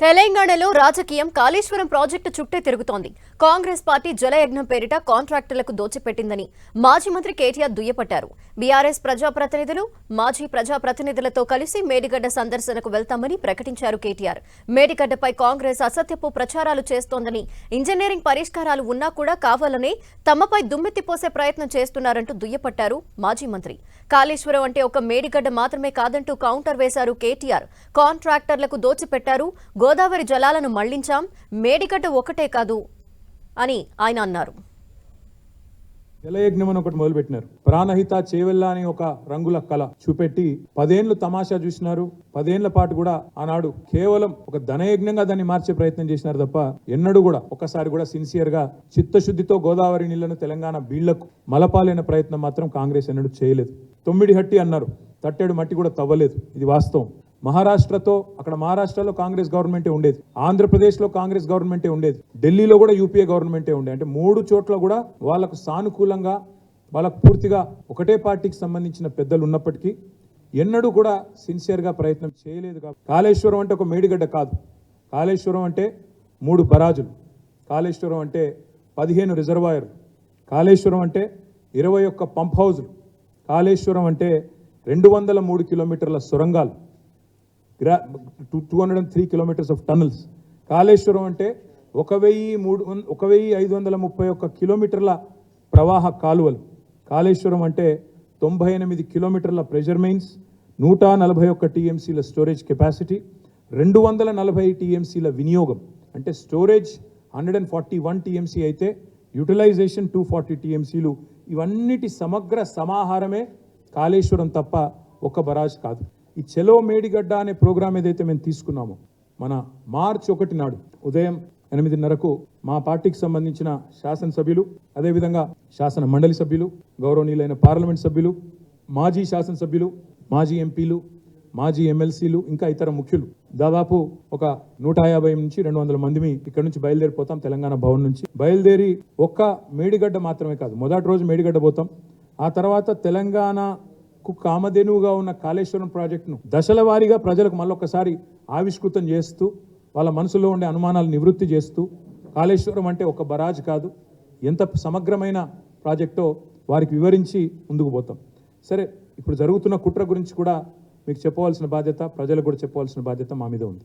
తెలంగాణలో రాజకీయం కాళేశ్వరం ప్రాజెక్టు చుట్టే తిరుగుతోంది. కాంగ్రెస్ పార్టీ జలయజ్ఞం పేరిట కాంట్రాక్టులకు దోచిపెట్టిందని మాజీ మంత్రి కేటీఆర్ దుయ్యపట్టారు. బీఆర్ఎస్ ప్రజాప్రతినిధులు మాజీ ప్రజాప్రతినిధులతో కలిసి మేడిగడ్డ సందర్శనకు వెళ్తామని ప్రకటించారు కేటీఆర్. మేడిగడ్డపై కాంగ్రెస్ అసత్యపు ప్రచారాలు చేస్తోందని ఇంజనీరింగ్ పరిష్కారాలు ఉన్నా కూడా కావాలనే తమపై దుమ్మెత్తిపోసే ప్రయత్నం చేస్తున్నారంటూ దుయ్యపట్టారు మాజీ మంత్రి. కాళేశ్వరం అంటే ఒక మేడిగడ్డ మాత్రమే కాదంటూ కౌంటర్ వేశారు కేటీఆర్. కాంట్రాక్టర్లకు దోచిపెట్టారు గోదావరి జలాలను మళ్ళించాం మేడికట్టు ఒకటే కాదు అని ఆయన అన్నారు. జలయజ్ఞం అని ఒకటి మొదలుపెట్టినారు. ప్రాణహిత చేవెళ్ళ అని ఒక రంగుల కళ చూపెట్టి పదేండ్లు తమాషా చూసినారు. పదేండ్ల పాటు కూడా ఆనాడు కేవలం ఒక ధనయజ్ఞంగా దాన్ని మార్చే ప్రయత్నం చేసినారు తప్ప ఎన్నడూ కూడా ఒక్కసారి కూడా సిన్సియర్గా చిత్తశుద్ధితో గోదావరి నీళ్ళను తెలంగాణ బీళ్ళకు మలపాలైన ప్రయత్నం మాత్రం కాంగ్రెస్ ఎన్నడూ చేయలేదు. తొమ్మిడి హట్టి అన్నారు. తట్టేడు మట్టి కూడా తవ్వలేదు. ఇది వాస్తవం. మహారాష్ట్రతో అక్కడ మహారాష్ట్రలో కాంగ్రెస్ గవర్నమెంటే ఉండేది. ఆంధ్రప్రదేశ్లో కాంగ్రెస్ గవర్నమెంటే ఉండేది. ఢిల్లీలో కూడా యూపీఏ గవర్నమెంటే ఉండేది అంటే మూడు చోట్ల కూడా వాళ్ళకు సానుకూలంగా వాళ్ళకు పూర్తిగా ఒకటే పార్టీకి సంబంధించిన పెద్దలు ఉన్నప్పటికీ ఎన్నడూ కూడా సిన్సియర్గా ప్రయత్నం చేయలేదు కాబట్టి కాళేశ్వరం అంటే ఒక మేడిగడ్డ కాదు. కాళేశ్వరం అంటే మూడు బరాజులు కాళేశ్వరం అంటే పదిహేను రిజర్వాయర్లు. కాళేశ్వరం అంటే ఇరవై ఒక్క పంప్ హౌజులు. కాళేశ్వరం అంటే రెండు వందల మూడు కిలోమీటర్ల సొరంగాలు. గ్రా two two hundred and three kilometres of tunnels Kaleshwaram అంటే ఒక వెయ్యి మూడు ఒక వెయ్యి ఐదు వందల ముప్పై ఒక్క కిలోమీటర్ల ప్రవాహ కాలువలు. కాళేశ్వరం అంటే తొంభై ఎనిమిది కిలోమీటర్ల ప్రెషర్ మెయిన్స్ నూట నలభై ఒక్క టీఎంసీల స్టోరేజ్ కెపాసిటీ రెండు వందల నలభై టీఎంసీల వినియోగం. అంటే storage hundred and forty one TMC అయితే యూటిలైజేషన్ టూ ఫార్టీ టీఎంసీలు ఇవన్నిటి సమగ్ర సమాహారమే కాళేశ్వరం తప్ప ఒక్క బరాజ్ కాదు. ఈ చెలో మేడిగడ్డ అనే ప్రోగ్రాం ఏదైతే మేము తీసుకున్నామో మన మార్చ్ ఒకటి నాడు ఉదయం ఎనిమిదిన్నరకు మా పార్టీకి సంబంధించిన శాసనసభ్యులు అదేవిధంగా శాసన మండలి సభ్యులు గౌరవనీయులైన పార్లమెంట్ సభ్యులు మాజీ శాసనసభ్యులు మాజీ ఎంపీలు మాజీ ఎమ్మెల్సీలు ఇంకా ఇతర ముఖ్యులు. దాదాపు ఒక నూట యాభై నుంచి రెండు వందల మందిమి ఇక్కడ నుంచి బయలుదేరిపోతాం తెలంగాణ భవన్ నుంచి. బయలుదేరి ఒక్క మేడిగడ్డ మాత్రమే కాదు మొదటి రోజు మేడిగడ్డ పోతాం. ఆ తర్వాత తెలంగాణ కామధేనువుగా ఉన్న కాళేశ్వరం ప్రాజెక్టును దశల వారీగా ప్రజలకు మళ్ళొక్కసారి ఆవిష్కృతం చేస్తూ వాళ్ళ మనసులో ఉండే అనుమానాలు నివృత్తి చేస్తూ కాళేశ్వరం అంటే ఒక బరాజ్ కాదు. ఎంత సమగ్రమైన ప్రాజెక్టో వారికి వివరించి ముందుకు పోతాం. సరే ఇప్పుడు జరుగుతున్న కుట్ర గురించి కూడా మీకు చెప్పవలసిన బాధ్యత ప్రజలకు కూడా చెప్పవలసిన బాధ్యత మా మీద ఉంది.